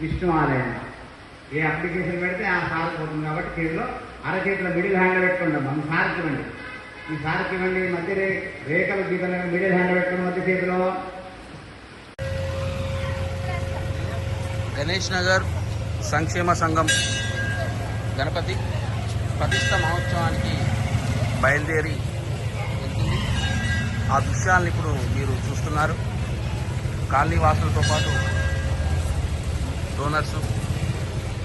విష్ణు ఆలయం ఏ అప్లికేషన్ పెడితే ఆ సార్ పోతుంది కాబట్టి చేతిలో అరచేతిలో మిడిల్ హ్యాండ్ పెట్టుకుంటాం. మనం సార్కి ఇవ్వండి. ఈ సార్కి ఇవ్వండి మధ్య రేఖలు గీతలు మిడిల్ హ్యాండ్ పెట్టుకుని మధ్య చేతిలో. గణేష్ నగర్ సంక్షేమ సంఘం గణపతి ప్రతిష్ట మహోత్సవానికి బయలుదేరి వెళ్తుంది. ఆ దృశ్యాలను ఇప్పుడు మీరు చూస్తున్నారు. కాలనీ వాసులతో పాటు డోనర్స్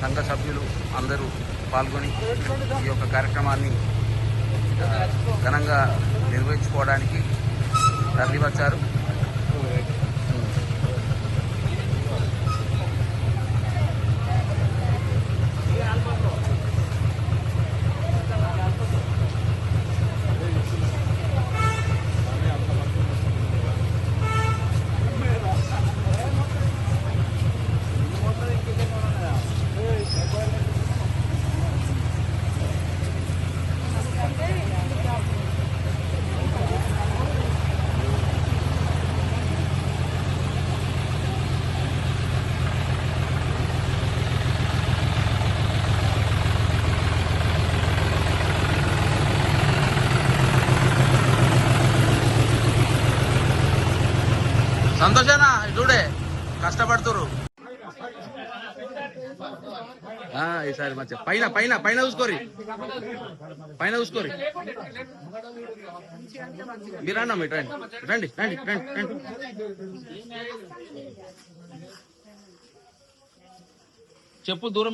సంఘ సభ్యులు అందరూ పాల్గొని ఈ యొక్క కార్యక్రమాన్ని ఘనంగా నిర్వహించుకోవడానికి తరలివచ్చారు. సంతోషేనా? చూడే. కష్టపడుతురు ఈసారి మంచి పైన పైన పైన చూసుకోరి. పైన చూసుకోరి. మీరు అన్నా మీరు రండి. రండి రండి రండి రండి. చెప్పు దూరం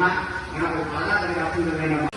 anak, anak berkala dari aku dan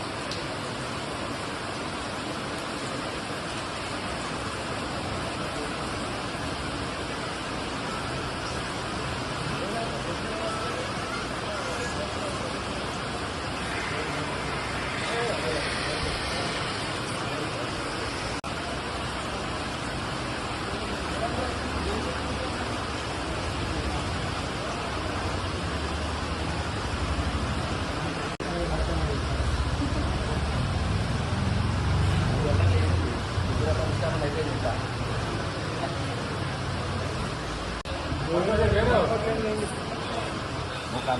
મુકામ